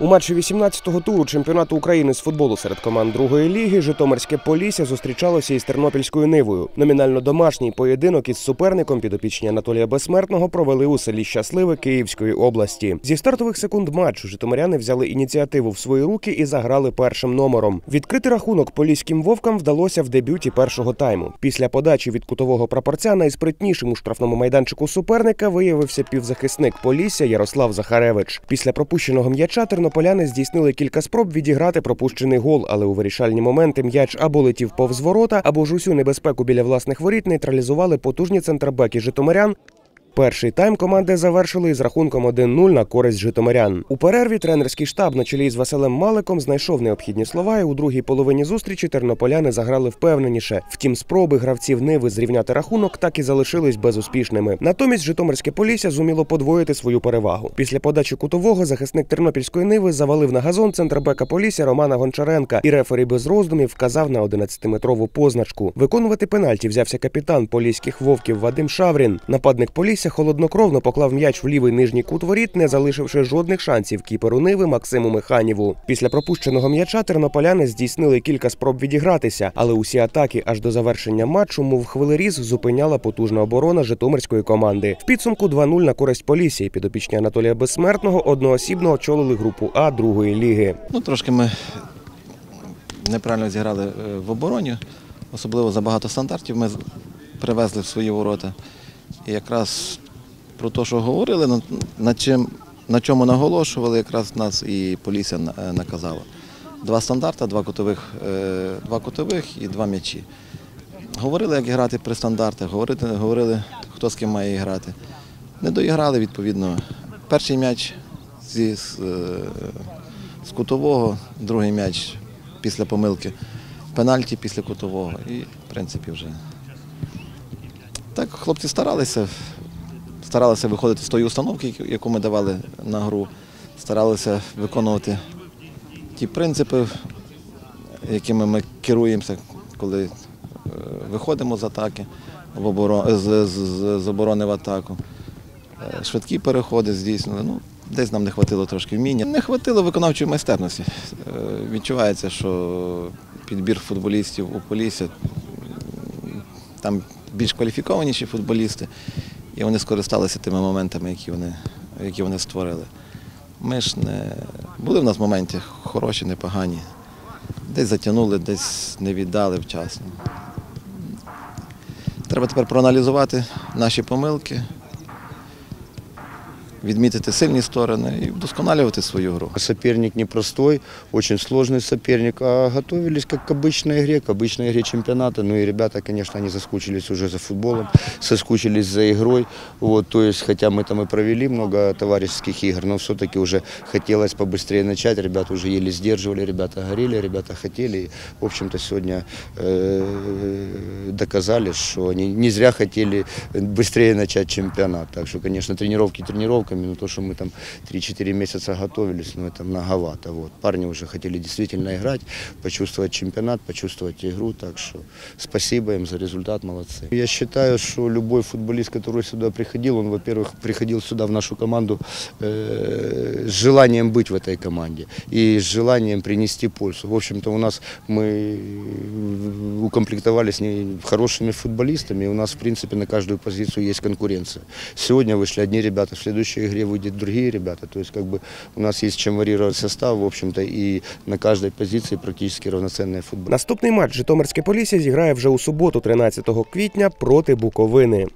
У матчі 18-го туру чемпіонату України з футболу серед команд другої ліги Житомирське Полісся зустрічалося із Тернопільською Нивою. Номінально домашній поєдинок із суперником підопічні Анатолія Безсмертного провели у селі Щасливе Київської області. Зі стартових секунд матчу житомиряни взяли ініціативу в свої руки і заграли першим номером. Відкрити рахунок поліським вовкам вдалося в дебюті першого тайму. Після подачі від кутового прапорця найспритнішим у штрафному майданчику суперника виявився півзахисник Полісся Ярослав Захаревич. Після пропущеного м'яча тернополяни здійснили кілька спроб відіграти пропущений гол, але у вирішальні моменти м'яч або летів повз ворота, або ж усю небезпеку біля власних воріт нейтралізували потужні центрбеки житомирян. Перший тайм команди завершили із рахунком 1-0 на користь житомирян. У перерві тренерський штаб на чолі з Василем Маликом знайшов необхідні слова, і у другій половині зустрічі тернополяни заграли впевненіше. Втім, спроби гравців Ниви зрівняти рахунок так і залишились безуспішними. Натомість Житомирське Полісся зуміло подвоїти свою перевагу. Після подачі кутового захисник тернопільської Ниви завалив на газон центрбека Полісся Романа Гончаренка, і рефері без роздумів вказав на 11-метрову позначку. Виконувати пенальті взявся капітан поліських вовків Вадим Шаврін. Нападник Полісся холоднокровно поклав м'яч в лівий нижній кут воріт, не залишивши жодних шансів кіперу Ниви Максиму Механіву. Після пропущеного м'яча тернополяни здійснили кілька спроб відігратися, але усі атаки аж до завершення матчу, мов хвилеріз, зупиняла потужна оборона житомирської команди. В підсумку 2-0 на користь Полісся підопічні Анатолія Безсмертного одноосібно очолили групу А другої ліги. Ну, трошки ми неправильно зіграли е, в обороні, особливо забагато стандартів ми привезли в свої ворота. І якраз про те, що говорили, на, чим, на чому наголошували, якраз нас і Полісся на- е, наказала. Два стандарти, два кутових, е, два кутових і два м'ячі. Говорили, як грати при стандартах, говорили, говорили, хто з ким має грати. Не доіграли, відповідно. Перший м'яч зі, з, е, з кутового, другий м'яч після помилки, пенальті після кутового. І, в принципі, вже. Так, хлопці старалися, старалися виходити з тої установки, яку ми давали на гру, старалися виконувати ті принципи, якими ми керуємося, коли е, виходимо з атаки в оборо- з, з, з- оборони в атаку. Е, Швидкі переходи здійснили. Ну, десь нам не вистачило трошки вміння. Не вистачило виконавчої майстерності. Е, Відчувається, що підбір футболістів у Полісся м, там більш кваліфікованіші футболісти, і вони скористалися тими моментами, які вони, які вони створили. Ми ж не були в нас моменти хороші, непогані. Десь затягнули, десь не віддали вчасно. Треба тепер проаналізувати наші помилки, відмітити сильні сторони і вдосконалювати свою гру. Соперник непростой, очень сложный соперник, а готовились как к обычной игре, к обычной игре чемпионата. Ну и ребята, конечно, они заскучились уже за футболом, соскучились за игрой. Вот, то есть, хотя мы там и провели много товарищеских игр, но все-таки уже хотелось побыстрее начать. Ребята уже еле сдерживали, ребята горели, ребята хотели. И, в общем-то, сегодня э, доказали, что они не зря хотели быстрее начать чемпионат. Так что, конечно, тренировки тренировками, но то, что мы там 3-4 месяца готовились, ну это многовато. Вот. Парни уже хотели действительно играть, почувствовать чемпионат, почувствовать игру. Так что спасибо им за результат, молодцы. Я считаю, что любой футболист, который сюда приходил, он, во-первых, приходил сюда в нашу команду э, с желанием быть в этой команде и с желанием принести пользу. В общем-то, у нас мы укомплектовали с ней хорошими футболистами, и у нас, в принципе, на каждую позицию есть конкуренция. Сегодня вышли одни ребята, в следующей игре выйдут другие ребята. То есть, как бы, у нас есть чем варьировать состав, в общем-то, и на каждой позиции практически равноценная футбол. Наступний матч Житомирське Полісся зіграє вже у суботу, 13 квітня, проти Буковини.